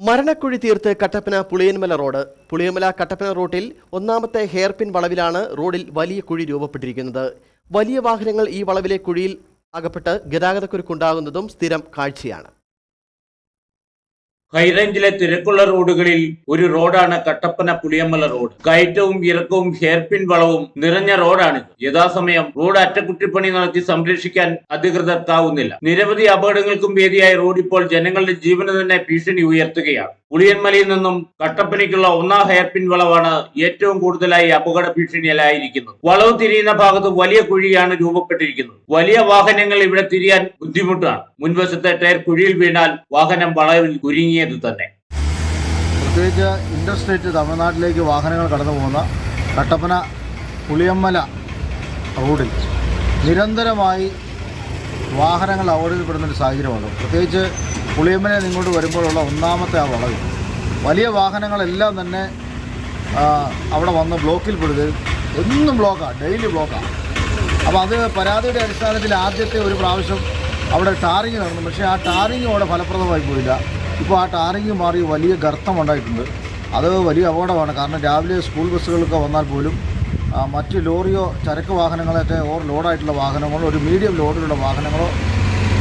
മരണക്കുഴി തീർത്ത് കട്ടപ്പന പുളിയൻമല റോഡ്. പുളിയൻമല കട്ടപ്പന റൂട്ടിൽ ഒന്നാമത്തെ ഹെയർപിൻ വളവിലാണ് റോഡിൽ വലിയ കുഴി രൂപപ്പെട്ടിരിക്കുന്നത്. വലിയ വാഹനങ്ങൾ ഈ വളവിലെ കുഴിയിൽ അകപ്പെട്ട് ഗതാഗതക്കുരുക്കുണ്ടാകുന്നതും സ്ഥിരം കാഴ്ചയാണ്. ഹൈറേഞ്ചിലെ തിരക്കുള്ള റോഡുകളിൽ ഒരു റോഡാണ് കട്ടപ്പന പുളിയമ്മല റോഡ്. കയറ്റവും ഇറക്കവും ഹെയർപിൻ വളവും നിറഞ്ഞ റോഡാണിത് യഥാസമയം റോഡ് അറ്റകുറ്റിപ്പണി നടത്തി സംരക്ഷിക്കാൻ അധികൃതർ അധികൃതർക്കാവുന്നില്ല നിരവധി അപകടങ്ങൾക്കും വേദിയായ റോഡ് ഇപ്പോൾ ജനങ്ങളുടെ ജീവന് തന്നെ ഭീഷണി ഉയർത്തുകയാണ്. പുളിയന്മലയിൽ നിന്നും കട്ടപ്പനയ്ക്കുള്ള ഒന്നാം ഹെയർപിൻ വളവാണ് ഏറ്റവും കൂടുതലായി അപകട ഭീഷണിയിലായിരിക്കുന്നത്. വളവ് തിരിയുന്ന ഭാഗത്ത് വലിയ കുഴിയാണ് രൂപപ്പെട്ടിരിക്കുന്നത്. വലിയ വാഹനങ്ങൾ ഇവിടെ തിരിയാൻ ബുദ്ധിമുട്ടാണ്. മുൻവശത്തെ ടയർ കുഴിയിൽ വീണാൽ വാഹനം വളവിൽ കുരുങ്ങിയത് തന്നെ. പ്രത്യേകിച്ച് ഇന്റർസ്റ്റേറ്റ് തമിഴ്നാട്ടിലേക്ക് വാഹനങ്ങൾ കടന്നു പോകുന്ന കട്ടപ്പന പുളിയമ്മല റോഡിൽ നിരന്തരമായി വാഹനങ്ങൾ അപകടത്തിൽപ്പെടുന്നൊരു സാഹചര്യമുണ്ട് പ്രത്യേകിച്ച് നിങ്ങോട്ട് ഇങ്ങോട്ട് വരുമ്പോഴുള്ള ഒന്നാമത്തെ ആ വളവ്. വലിയ വാഹനങ്ങളെല്ലാം തന്നെ അവിടെ വന്ന് ബ്ലോക്കിൽ പെടുത്. എന്നും ബ്ലോക്കാണ് ഡെയിലി ബ്ലോക്കാണ് അപ്പോൾ അത് പരാതിയുടെ അടിസ്ഥാനത്തിൽ ആദ്യത്തെ ഒരു പ്രാവശ്യം അവിടെ ടാറിങ് നടന്നു. പക്ഷേ ആ ടാറിങ് അവിടെ ഫലപ്രദമായി പോയില്ല. ഇപ്പോൾ ആ ടാറിങ് മാറി വലിയ ഗർത്തമുണ്ടായിട്ടുണ്ട്. അത് വലിയ അപകടമാണ്. കാരണം രാവിലെ സ്കൂൾ ബസ്സുകളൊക്കെ വന്നാൽ പോലും മറ്റ് ലോറിയോ ചരക്ക് വാഹനങ്ങളൊക്കെ ഓവർ ലോഡായിട്ടുള്ള വാഹനങ്ങളോ ഒരു മീഡിയം ലോഡിലുള്ള വാഹനങ്ങളോ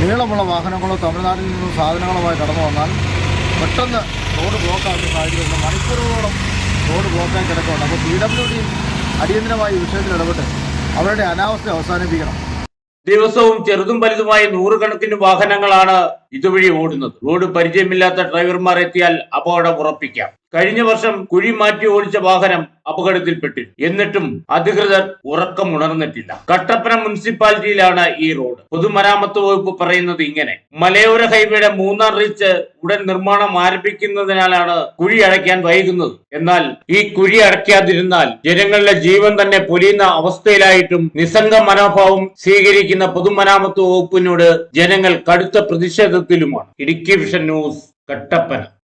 നീളമുള്ള വാഹനങ്ങളോ തമിഴ്നാട്ടിൽ നിന്നും സാധനങ്ങളുമായി കടന്നു വന്നാൽ പെട്ടെന്ന് റോഡ് ബ്ലോക്കാകുന്ന സാഹചര്യമുണ്ട് മണിക്കൂറുകളോളം റോഡ് ബ്ലോക്കായി കിടക്കുന്നുണ്ട് അപ്പോൾ പി ഡബ്ല്യു ഡി അടിയന്തരമായി വിഷയത്തിൽ ഇടപെട്ട് അവരുടെ അനാവസ്ഥ അവസാനിപ്പിക്കണം. ദിവസവും ചെറുതും വലുതുമായ നൂറുകണക്കിന് വാഹനങ്ങളാണ് ഇതുവഴി ഓടുന്നത്. റോഡ് പരിചയമില്ലാത്ത ഡ്രൈവർമാർ എത്തിയാൽ അപകടം ഉറപ്പിക്കാം. കഴിഞ്ഞ വർഷം കുഴി മാറ്റി ഓടിച്ച വാഹനം അപകടത്തിൽപ്പെട്ടു. എന്നിട്ടും അധികൃതർ ഉറക്കം ഉണർന്നിട്ടില്ല. കട്ടപ്പന മുനിസിപ്പാലിറ്റിയിലാണ് ഈ റോഡ്. പൊതുമരാമത്ത് വകുപ്പ് പറയുന്നത് ഇങ്ങനെ. മലയോര ഹൈവേയുടെ മൂന്നാം റീച്ച് ഉടൻ നിർമ്മാണം ആരംഭിക്കുന്നതിനാലാണ് കുഴി അടയ്ക്കാൻ വൈകുന്നത്. എന്നാൽ ഈ കുഴി അടയ്ക്കാതിരുന്നാൽ ജനങ്ങളുടെ ജീവൻ തന്നെ പൊലിയുന്ന അവസ്ഥയിലായിട്ടും നിസ്സംഗ മനോഭാവം സ്വീകരിക്കുന്ന പൊതുമരാമത്ത് വകുപ്പിനോട് ജനങ്ങൾ കടുത്ത പ്രതിഷേധത്തിലുമാണ്. Idukki vision news Kattappana.